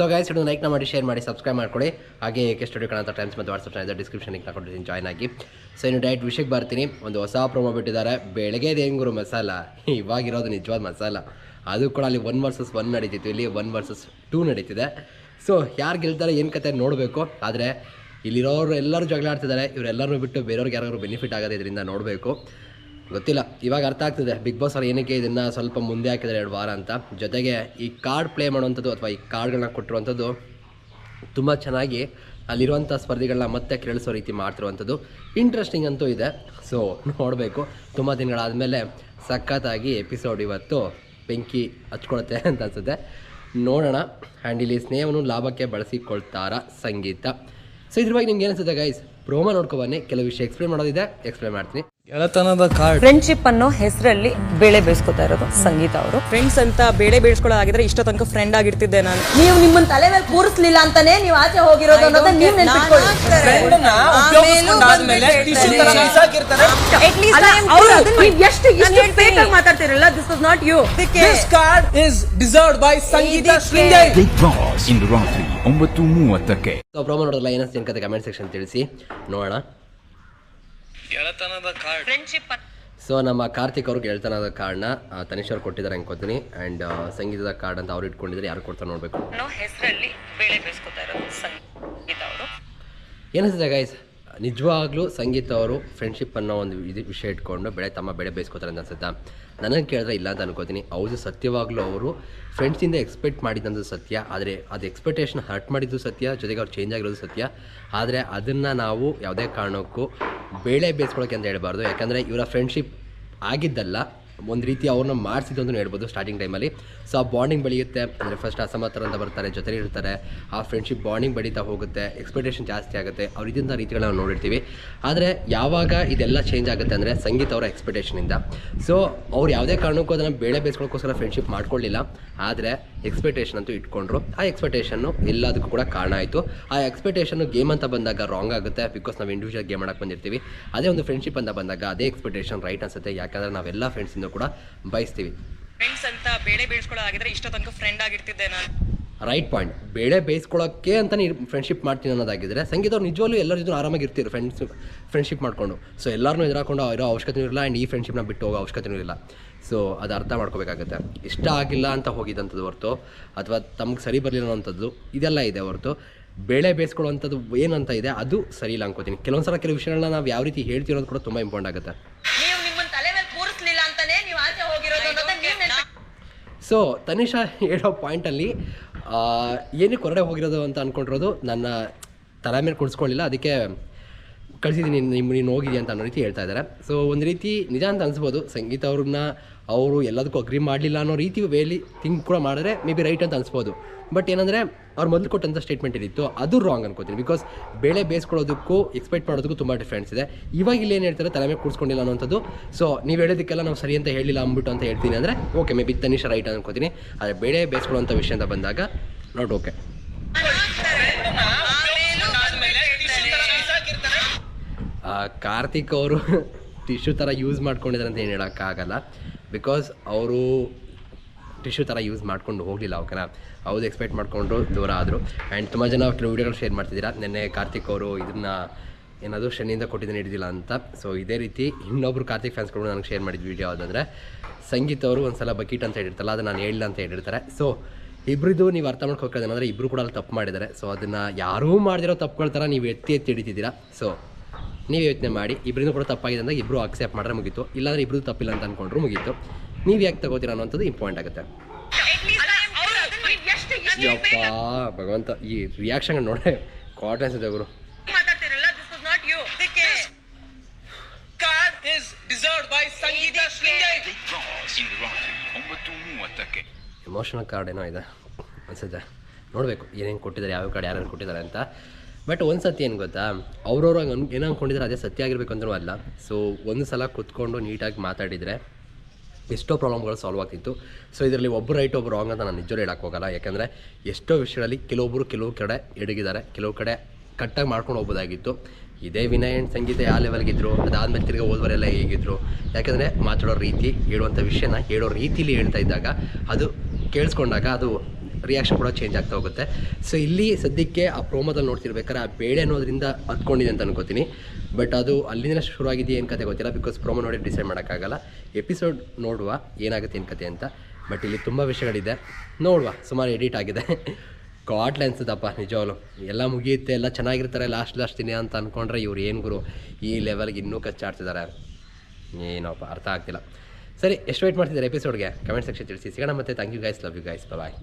So guys ಇಡೋ ಲೈಕ್ನ ಮಾಡಿ share ಮಾಡಿ ಸಬ್ಸ್ಕ್ರೈಬ್ ಮಾಡ್ಕೊಳ್ಳಿ ಹಾಗೆ ಏಕೆ ಸ್ಟುಡಿಯೋ ಕಾಣಂತ ಟೈಮ್ಸ್ ಮತ್ತು ವಾಟ್ಸಪ್ ಚಾನಲ್ ಡಿಸ್ಕ್ರಿಪ್ಷನ್ ಲಿಂಕ್ ಹಾಕೊಂಡಿದ್ದೀನಿ ಜಾಯ್ನ್ ಆಗಿ. ಸೊ ಇನ್ನು ಡೈಟ್ ವಿಷಯಕ್ಕೆ ಬರ್ತೀನಿ. ಒಂದು ಹೊಸ ಪ್ರೊಮೋ ಬಿಟ್ಟಿದ್ದಾರೆ. ಬೆಳಗ್ಗೆ ದೇಂಗೂರು ಗುರು ಮಸಾಲ? ಇವಾಗಿರೋದು ನಿಜವಾದ ಮಸಾಲ. ಅದು ಕೂಡ ಅಲ್ಲಿ ಒನ್ ವರ್ಸಸ್ ಒನ್ ನಡೀತಿತ್ತು. ಇಲ್ಲಿ ಒನ್ ವರ್ಸಸ್ ಟೂ ನಡೀತಿದೆ. ಸೊ ಯಾರು ಗೆಲ್ತಾರೆ, ಏನು ಕತೆ ನೋಡಬೇಕು. ಆದರೆ ಇಲ್ಲಿರೋರು ಎಲ್ಲರೂ ಜಗಳ ಆಡ್ತಿದ್ದಾರೆ ಇವರೆಲ್ಲರೂ ಬಿಟ್ಟು ಬೇರೆಯವ್ರಿಗೆ ಯಾರಾದರೂ ಬೆನಿಫಿಟ್ ಆಗೋದು ಇದರಿಂದ ನೋಡಬೇಕು. ಗೊತ್ತಿಲ್ಲ. ಇವಾಗ ಅರ್ಥ ಆಗ್ತಿದೆ. ಬಿಗ್ ಬಾಸ್ ಅವ್ರು ಏನಕ್ಕೆ ಇದನ್ನು ಸ್ವಲ್ಪ ಮುಂದೆ ಹಾಕಿದ್ದಾರೆ ಎರಡು ವಾರ ಅಂತ. ಜೊತೆಗೆ ಈ ಕಾರ್ಡ್ ಪ್ಲೇ ಮಾಡುವಂಥದ್ದು ಅಥವಾ ಈ ಕಾರ್ಡ್ಗಳನ್ನ ಕೊಟ್ಟಿರುವಂಥದ್ದು ತುಂಬ ಚೆನ್ನಾಗಿ ಅಲ್ಲಿರುವಂಥ ಸ್ಪರ್ಧಿಗಳನ್ನ ಮತ್ತೆ ಕೇಳಿಸೋ ರೀತಿ ಮಾಡ್ತಿರುವಂಥದ್ದು. ಇಂಟ್ರೆಸ್ಟಿಂಗ್ ಅಂತೂ ಇದೆ. ಸೊ ನೋಡಬೇಕು. ತುಂಬ ದಿನಗಳಾದಮೇಲೆ ಸಖತ್ತಾಗಿ ಎಪಿಸೋಡ್ ಇವತ್ತು ಬೆಂಕಿ ಹಚ್ಕೊಳುತ್ತೆ ಅಂತ ಅನ್ಸುತ್ತೆ. ನೋಡೋಣ. ಆ್ಯಂಡ್ ಇಲ್ಲಿ ಸ್ನೇಹವನ್ನು ಲಾಭಕ್ಕೆ ಬಳಸಿಕೊಳ್ತಾರ ಸಂಗೀತ. ಸೊ ಇದ್ರ ಬಗ್ಗೆ ನಿಮ್ಗೆ ಏನಿಸುತ್ತೆ ಗೈಸ್ ಪ್ರೋಮೋ ನೋಡ್ಕೊಬನ್ನಿ ಕೆಲವು ವಿಷಯ ಎಕ್ಸ್ಪ್ಲೇನ್ ಮಾಡೋದಿದೆ. ಎಕ್ಸ್ಪ್ಲೇನ್ ಮಾಡ್ತೀನಿ. ಗೆಳತನದ ಕಾರ್ಡ್ ಫ್ರೆಂಡ್ಶಿಪ್ ಅನ್ನೋ ಹೆಸರಲ್ಲಿ ಬೇಳೆ ಬೇಯಿಸ್ಕೊತಾ ಇರೋದು ಸಂಗೀತ ಅವರು. ಫ್ರೆಂಡ್ಸ್ ಅಂತ ಬೇಳೆ ಬೇಯಿಸ್ಕೊಳ್ಳೋದಾಗಿದ್ರೆ ಇಷ್ಟ ತನಕ ಫ್ರೆಂಡ್ ಆಗಿರ್ತಿದ್ದೆ ನಾನು. ನೀವು ನಿಮ್ಮನ್ನ ತಲೆ ಮೇಲೆ ಕೂರಿಸ್ಲಿಲ್ಲ ಅಂತಾನೆ ನೀವು ಆಚೆ ಹೋಗಿರೋದು ಅನ್ನೋದನ್ನ ನೀವು ನೆನ್ಪಿಟ್ಕೊಳ್ಳಿ. ಎಷ್ಟು ಎಷ್ಟು fake ಆಗಿ ಮಾತಾಡ್ತಿರಲ್ಲ this not you This card is ಇಂದು ರಾತ್ರಿ ಒಂಬತ್ತು ಮೂವತ್ತಕ್ಕೆ. ಸೊ ಪ್ರೋಮೋ ನೋಡೋದಿಲ್ಲ ಏನಿಸ್ತೀನಿ ಕತೆ ಕಮೆಂಟ್ ಸೆಕ್ಷನ್ ತಿಳಿಸಿ. ನೋಡೋಣ. ಗೆಳತನದ ಕಾರ್ಡ್ ಫ್ರೆಂಡ್ಶಿಪ್ ಸೊ ನಮ್ಮ ಕಾರ್ತಿಕ್ ಅವ್ರಿಗೆ ಹೇಳ್ತಾನದ ಕಾರ್ಡ್ನ ತನಿಷ್ ಅವ್ರು ಕೊಟ್ಟಿದ್ದಾರೆ ಅನ್ಕೋತೀನಿ. ಆ್ಯಂಡ್ ಸಂಗೀತದ ಕಾರ್ಡ್ ಅಂತ ಅವ್ರು ಇಟ್ಕೊಂಡಿದ್ದಾರೆ. ಯಾರು ಕೊಡ್ತಾರೆ ನೋಡಬೇಕು. ಅನ್ನೋ ಹೆಸರಲ್ಲಿ ಬೇಳೆ ಬೇಯಿಸ್ಕೊತಾ ಇರೋದು ಸಂಗೀತ ಅವರು. ಏನಿಸ್ತದೆ ಗೈಸ್ ನಿಜವಾಗ್ಲೂ ಸಂಗೀತ ಅವರು ಫ್ರೆಂಡ್ಶಿಪ್ ಅನ್ನೋ ಒಂದು ಇದು ವಿಷಯ ಇಟ್ಕೊಂಡು ಬೆಳೆ, ತಮ್ಮ ಬೆಳೆ ಬೇಯಿಸ್ಕೋತಾರೆ ಅಂತ ಅನ್ಸುತ್ತಾ? ನನಗೆ ಕೇಳಿದ್ರೆ ಇಲ್ಲ ಅಂತ ಅನ್ಕೋತೀನಿ. ಹೌದು ಸತ್ಯವಾಗ್ಲೂ ಅವರು ಫ್ರೆಂಡ್ಸಿಂದ ಎಕ್ಸ್ಪೆಕ್ಟ್ ಮಾಡಿದಂಥದ್ದು ಸತ್ಯ, ಆದರೆ ಅದು ಎಕ್ಸ್ಪೆಕ್ಟೇಷನ್ ಹರ್ಟ್ ಮಾಡಿದ್ದು ಸತ್ಯ, ಜೊತೆಗೆ ಅವ್ರು ಚೇಂಜ್ ಆಗಿರೋದು ಸತ್ಯ. ಆದರೆ ಅದನ್ನು ನಾವು ಯಾವುದೇ ಕಾರಣಕ್ಕೂ ಬೇಳೆ ಬೇಯಿಸ್ಕೊಳ್ಳೋಕೆ ಅಂತ ಹೇಳ್ಬಾರ್ದು. ಯಾಕಂದರೆ ಇವರ ಫ್ರೆಂಡ್ಶಿಪ್ ಆಗಿದ್ದಲ್ಲ ಒಂದು ರೀತಿ ಅವ್ರನ್ನ ಮಾಡಿಸಿದ್ದು ಅಂತ ಹೇಳ್ಬೋದು ಸ್ಟಾರ್ಟಿಂಗ್ ಟೈಮಲ್ಲಿ ಸೊ ಆ ಬಾಂಡಿಂಗ್ ಬೆಳೆಯುತ್ತೆ. ಅಂದರೆ ಫಸ್ಟ್ ಅಸಮರ್ಥರು ಅಂತ ಬರ್ತಾರೆ ಜೊತೆ ಇರ್ತಾರೆ. ಆ ಫ್ರೆಂಡ್ಶಿಪ್ ಬಾಂಡಿಂಗ್ ಬೆಳೀತಾ ಹೋಗುತ್ತೆ. ಎಕ್ಸ್ಪೆಕ್ಟೇಷನ್ ಜಾಸ್ತಿ ಆಗುತ್ತೆ. ಅವ್ರು ಇದ್ದಂಥ ರೀತಿಗಳನ್ನ ನಾವು ನೋಡಿರ್ತೀವಿ. ಆದರೆ ಯಾವಾಗ ಇದೆಲ್ಲ ಚೇಂಜ್ ಆಗುತ್ತೆ ಅಂದರೆ ಸಂಗೀತ ಅವರ ಎಕ್ಸ್ಪೆಕ್ಟೇಷನಿಂದ ಸೊ ಅವ್ರು ಯಾವುದೇ ಕಾರಣಕ್ಕೂ ಅದನ್ನು ಬೇಳೆ ಬೇಯಿಸ್ಕೊಳ್ಳೋಕ್ಕೋಸ್ಕರ ಫ್ರೆಂಡ್ಶಿಪ್ ಮಾಡ್ಕೊಳ್ಳಿಲ್ಲ. ಆದರೆ ಎಕ್ಸ್ಪೆಕ್ಟೇಷನ್ ಅಂತೂ ಇಟ್ಕೊಂಡ್ರು. ಆ ಎಕ್ಸ್ಪೆಕ್ಟೇಷನ್ನು ಎಲ್ಲದಕ್ಕೂ ಕೂಡ ಕಾರಣ ಆಯಿತು. ಆ ಎಕ್ಸ್ಪೆಕ್ಟೇಷನ್ ಗೇಮ್ ಅಂತ ಬಂದಾಗ ರಾಂಗ್ ಆಗುತ್ತೆ. ಬಿಕಾಸ್ ನಾವು ಇಂಡಿವಿಜುವಲ್ ಗೇಮ್ ಮಾಡಕ್ಕೆ ಬಂದಿರ್ತೀವಿ. ಅದೇ ಒಂದು ಫ್ರೆಂಡ್ಶಿಪ್ ಅಂತ ಬಂದಾಗ ಅದೇ ಎಕ್ಸ್ಪೆಕ್ಟೇಷನ್ ರೈಟ್ ಅನ್ಸುತ್ತೆ. ಯಾಕಂದರೆ ನಾವೆಲ್ಲ ಫ್ರೆಂಡ್ಸಿಂದ ಕೂಡ ಬಯಸ್ತೀವಿ. ಫ್ರೆಂಡ್ಸ್ ಅಂತ ಬೇಳೆ ಬೇಯಿಸ್ಕೊಳ್ಳೋದಾಗಿದ್ರೆ ಇಷ್ಟ ತನಕ ಫ್ರೆಂಡ್ ಆಗಿರ್ತಿದ್ದೆ ನಾನು. ರೈಟ್ ಪಾಯಿಂಟ್ ಬೇಳೆ ಬೇಯಿಸ್ಕೊಳ್ಳೋಕ್ಕೆ ಅಂತ ನೀವು ಫ್ರೆಂಡ್ಶಿಪ್ ಮಾಡ್ತೀನಿ ಅನ್ನೋದಾಗಿದ್ರೆ ಸಂಗೀತ ಅವ್ರು ನಿಜವಾಗ್ಲೂ ಎಲ್ಲರ ಜೊತೆ ಆರಾಮಾಗಿ ಇರ್ತೀರು ಫ್ರೆಂಡ್ಸ್ ಫ್ರೆಂಡ್ಶಿಪ್ ಮಾಡಿಕೊಂಡು. ಸೊ ಎಲ್ಲರನ್ನೂ ಎದುರಾಕೊಂಡು ಇರೋ ಅವಶ್ಯಕತೆ ಇರಲ್ಲ ಆ್ಯಂಡ್ ಈ ಫ್ರೆಂಡ್ಶಿಪ್ನ ಬಿಟ್ಟು ಹೋಗೋ ಅವಶ್ಯಕತೆ ಇಲ್ಲ ಸೊ ಅದು ಅರ್ಥ ಮಾಡ್ಕೋಬೇಕಾಗತ್ತೆ. ಇಷ್ಟ ಆಗಿಲ್ಲ ಅಂತ ಹೋಗಿದ್ದಂಥದ್ದು ಹೊರತು ಅಥವಾ ತಮ್ಗೆ ಸರಿ ಬರಲಿಲ್ಲ ಅನ್ನೋಂಥದ್ದು ಇದೆಲ್ಲ ಇದೆ ಹೊರತು. ಬೆಳೆ ಬೇಯಿಸ್ಕೊಳ್ಳೋವಂಥದ್ದು ಏನಂತ ಇದೆ ಅದು ಸರಿ ಇಲ್ಲ ಅನ್ಕೋತೀನಿ. ಕೆಲವೊಂದು ಸಲ ಕೆಲವು ವಿಷಯಗಳನ್ನ ನಾವು ಯಾವ ರೀತಿ ಹೇಳ್ತಿರೋದು ಕೂಡ ತುಂಬ ಇಂಪಾರ್ಟೆಂಟ್ ಆಗುತ್ತೆ. ನೀವು ನಿಮ್ಮನ್ನ ತಲೆ ಮೇಲೆ ಕೂರಿಸ್ಲಿಲ್ಲ ಅಂತಾನೆ ನೀವು ಆಚೆ ಹೋಗಿರೋದು ಅನ್ನೋದನ್ನ ನೀವು ನೆನ್ಪಿಟ್ಕೊಳ್ಳಿ ಸೊ ತನಿಷಾ ಹೇಳೋ ಪಾಯಿಂಟಲ್ಲಿ ಏನಕ್ಕೆ ಹೊರಡೆ ಹೋಗಿರೋದು ಅಂತ ಅಂದ್ಕೊಂಡಿರೋದು ನನ್ನ ತಲೆ ಮೇಲೆ ಕುಡಿಸ್ಕೊಳ್ಳಿಲ್ಲ ಅದಕ್ಕೆ ಕಳಿಸಿದ್ದೀನಿ ನಿಮ್ಮ ನೀನು ಹೋಗಿದ್ಯಾ ಅಂತ ಅನ್ನೋ ರೀತಿ ಹೇಳ್ತಾ ಇದ್ದಾರೆ ಸೊ ಒಂದು ರೀತಿ ನಿಜ ಅಂತ ಅನ್ಸ್ಬೋದು. ಸಂಗೀತ ಅವ್ರನ್ನ ಅವರು ಎಲ್ಲದಕ್ಕೂ ಅಗ್ರಿ ಮಾಡಲಿಲ್ಲ ಅನ್ನೋ ರೀತಿ ವೇಲಿ ಥಿಂಕ್ ಕೂಡ ಮಾಡಿದ್ರೆ ಮೇ ಬಿ ರೈಟ್ ಅಂತ ಅನ್ಸ್ಬೋದು. ಬಟ್ ಏನಂದರೆ, ಅವ್ರು ಮೊದಲು ಕೊಟ್ಟಂಥ ಸ್ಟೇಟ್ಮೆಂಟ್ ಏನಿತ್ತು ಅದು ರಾಂಗ್ ಅನ್ಕೋತೀನಿ. ಬಿಕಾಸ್ ಬೇಳೆ ಬೇಯಿಸ್ಕೊಳ್ಳೋದಕ್ಕೂ ಎಕ್ಸ್ಪೆಕ್ಟ್ ಮಾಡೋದಕ್ಕೂ ತುಂಬ ಡಿಫ್ರೆನ್ಸ್ ಇದೆ. ಇವಾಗ ಇಲ್ಲಿ ಏನು ಹೇಳ್ತಾರೆ, ತಲೆ ಮೇಲೆ ಅನ್ನೋಂಥದ್ದು. ಸೊ ನೀವು ಹೇಳೋದಕ್ಕೆಲ್ಲ ನಾವು ಸರಿ ಅಂತ ಹೇಳಿಲ್ಲ ಅಂದ್ಬಿಟ್ಟು ಅಂತ ಹೇಳ್ತೀನಿ ಅಂದರೆ okay may be Tanisha right ಅನ್ಕೋತೀನಿ. ಆದರೆ ಬೇಳೆ ಬೇಯಿಸ್ಕೊಳ್ಳೋಂಥ ವಿಷಯ ಅಂತ ಬಂದಾಗ ನಾಟ್ ಓಕೆ ಆ, ಕಾರ್ತಿಕ್ ಅವರು ಟಿಶ್ಯೂ ಥರ ಯೂಸ್ ಮಾಡ್ಕೊಂಡಿದ್ದಾರೆ ಅಂತ ಏನು ಹೇಳೋಕ್ಕಾಗಲ್ಲ ಬಿಕಾಸ್ ಅವರು ಟಿಶ್ಯೂ ಥರ ಯೂಸ್ ಮಾಡ್ಕೊಂಡು ಹೋಗಲಿಲ್ಲ ಓಕೆನಾ ಹೌದು ಎಕ್ಸ್ಪೆಕ್ಟ್ ಮಾಡಿಕೊಂಡು ದೂರ ಆದರು. ಆ್ಯಂಡ್ ತುಂಬ ಜನ ಕೆಲವು ವೀಡಿಯೋಗಳು ಶೇರ್ ಮಾಡ್ತಿದ್ದೀರಾ? ನಿನ್ನೆ ಕಾರ್ತಿಕ್ ಅವರು ಇದನ್ನು ಏನಾದರೂ ಶನಿಯಿಂದ ಕೊಟ್ಟಿದ್ದೀನಿ ಹಿಡಿದಿಲ್ಲ ಅಂತ. ಸೊ ಇದೇ ರೀತಿ ಇನ್ನೊಬ್ರು ಕಾರ್ತಿಕ್ ಫ್ಯಾನ್ಸ್ಗಳು ನನಗೆ ಶೇರ್ ಮಾಡಿದ ವೀಡಿಯೋ ಯಾವುದಂದರೆ ಸಂಗೀತ ಅವರು ಒಂದು ಸಲ ಬಕೀಟ್ ಅಂತ ಹೇಳಿರ್ತಾರಲ್ಲ ಅದು ನಾನು ಹೇಳಿಲ್ಲ ಅಂತ ಹೇಳಿರ್ತಾರೆ. ಸೊ ಇಬ್ಬರಿದು ನೀವು ಅರ್ಥ ಮಾಡ್ಕೋಬೇಕು ಏನಂದರೆ ಇಬ್ಬರು ಕೂಡ ಅಲ್ಲಿ ತಪ್ಪು ಮಾಡಿದ್ದಾರೆ. ಸೊ ಅದನ್ನು ಯಾರೂ ಮಾಡಿದಿರೋ ತಪ್ಪುಗಳ ಥರ ನೀವು ಎತ್ತಿ ಎತ್ತಿ ಹಿಡಿತಿದ್ದೀರಾ? ಸೊ ನೀವು ಯೋಚನೆ ಮಾಡಿ ಇಬ್ಬರಿಂದ ಕೂಡ ತಪ್ಪಾಗಿದೆ ಅಂದಾಗ ಇಬ್ಬರು ಅಕ್ಸೆಪ್ಟ್ ಮಾಡಿದ್ರೆ ಮುಗೀತು. ಇಲ್ಲಾಂದ್ರೆ ಇಬ್ಬರು ತಪ್ಪಿಲ್ಲ ಅಂತ ಅಂದ್ಕೊಂಡ್ರು ಮುಗೀತು. ನೀವು ಯಾಕೆ ತಗೋತೀರ ಅನ್ನೋಂಥದ್ದು ಇಂಪಾರ್ಟೆಂಟ್ ಆಗುತ್ತೆ. ಯಪ್ಪ ಭಗವಂತ ಈ ರಿಯಾಕ್ಷನ್ ನೋಡೇ ಕಾಟನ್ಸ್ ಇದೆ ಗುರು. ಎಮೋಷನಲ್ ಕಾರ್ಡ್ ಏನೋ ಇದೆ ಅನ್ಸುತ್ತೆ. ನೋಡಬೇಕು ಏನೇನು ಕೊಟ್ಟಿದ್ದಾರೆ ಯಾವ ಕಾರ್ಡ್ ಯಾರ್ಯಾರು ಕೊಟ್ಟಿದ್ದಾರೆ ಅಂತ. ಬಟ್ ಒಂದು ಸತಿ ಏನು ಗೊತ್ತಾ? ಅವ್ರವ್ರು ಅನ್, ಏನು ಅಂದ್ಕೊಂಡಿದ್ದಾರೆ ಅದೇ ಸತ್ಯ ಆಗಿರ್ಬೇಕು ಅಂದ್ರೂ ಅಲ್ಲ. ಸೊ ಒಂದು ಸಲ ಕುತ್ಕೊಂಡು ನೀಟಾಗಿ ಮಾತಾಡಿದರೆ ಎಷ್ಟೋ ಪ್ರಾಬ್ಲಮ್ಗಳು ಸಾಲ್ವ್ ಆಗ್ತಿತ್ತು. ಸೊ ಇದರಲ್ಲಿ ಒಬ್ಬರು ರೈಟ್ ಒಬ್ಬರು ರಾಂಗ್ ಅಂತ ನಾನು ನಿಜವೂ ಹೇಳಕ್ಕೆ ಹೋಗಲ್ಲ. ಯಾಕಂದರೆ ಎಷ್ಟೋ ವಿಷಯಗಳಲ್ಲಿ ಕೆಲವೊಬ್ಬರು ಕೆಲವು ಕಡೆ ಎಡಗಿದ್ದಾರೆ, ಕೆಲವು ಕಡೆ ಕಟ್ಟಾಗಿ ಮಾಡ್ಕೊಂಡು ಹೋಗ್ಬೋದಾಗಿತ್ತು ಇದೇ ವಿನಯ್ ಆ್ಯಂಡ್ ಸಂಗೀತ ಯಾವ ಲೆವೆಲ್ಗಿದ್ರು ಅದಾದಮೇಲೆ ತಿರ್ಗಿ ಓದ್ವರೆಲ್ಲ ಹೇಗಿದ್ರು. ಯಾಕಂದರೆ ಮಾತಾಡೋ ರೀತಿ ಹೇಳುವಂಥ ವಿಷಯನ ಹೇಳೋ ರೀತಿಲಿ ಹೇಳ್ತಾ ಇದ್ದಾಗ ಅದು ಕೇಳಿಸ್ಕೊಂಡಾಗ ಅದು ರಿಯಾಕ್ಷನ್ ಕೂಡ ಚೇಂಜ್ ಆಗ್ತಾ ಹೋಗುತ್ತೆ. ಸೊ ಇಲ್ಲಿ ಸದ್ಯಕ್ಕೆ ಆ ಪ್ರೋಮೋದಲ್ಲಿ ನೋಡ್ತಿರ್ಬೇಕಾದ್ರೆ ಆ ಬೇಳೆ ಅನ್ನೋದ್ರಿಂದ ಹತ್ಕೊಂಡಿದೆ ಅಂತ ಅನ್ಕೋತೀನಿ ಬಟ್ ಅದು ಅಲ್ಲಿಂದ ಶುರುವಾಗಿದೆಯೇ ಏನು ಕತೆ ಗೊತ್ತಿಲ್ಲ ಬಿಕಾಸ್ ಪ್ರೋಮೋ ನೋಡಿ ಡಿಸೈಡ್ ಮಾಡೋಕ್ಕಾಗಲ್ಲ. ಎಪಿಸೋಡ್ ನೋಡುವ ಏನಾಗುತ್ತೆ ಏನು ಕತೆ ಅಂತ. ಬಟ್ ಇಲ್ಲಿ ತುಂಬ ವಿಷಯಗಳಿದೆ. ನೋಡುವ. ಸುಮಾರು ಎಡಿಟ್ ಆಗಿದೆ. ಗಾಡ್ಲೆ ಅನ್ಸುತ್ತಪ್ಪ ನಿಜವಾಗ್ಲು. ಎಲ್ಲ ಮುಗಿಯುತ್ತೆ, ಎಲ್ಲ ಚೆನ್ನಾಗಿರ್ತಾರೆ ಲಾಸ್ಟ್ ಲಾಸ್ಟ್ ದಿನ ಅಂತ ಅಂದ್ಕೊಂಡ್ರೆ ಇವ್ರು ಏನು ಗುರು? ಈ ಲೆವೆಲ್ಗೆ ಇನ್ನೂ ಕಚ್ಚಾಡ್ತಿದ್ದಾರೆ ಏನಪ್ಪ ಅರ್ಥ ಆಗ್ತಿಲ್ಲ. ಸರಿ, ಎಷ್ಟು ವೆಯ್ಟ್ ಮಾಡ್ತಿದ್ದಾರೆ ಎಪಿಸೋಡ್ಗೆ ಕಮೆಂಟ್ ಸೆಕ್ಷನ್ ತಿಳಿಸಿ. ಸಿಗೋಣ ಮತ್ತೆ. Thank you guys love you guys bye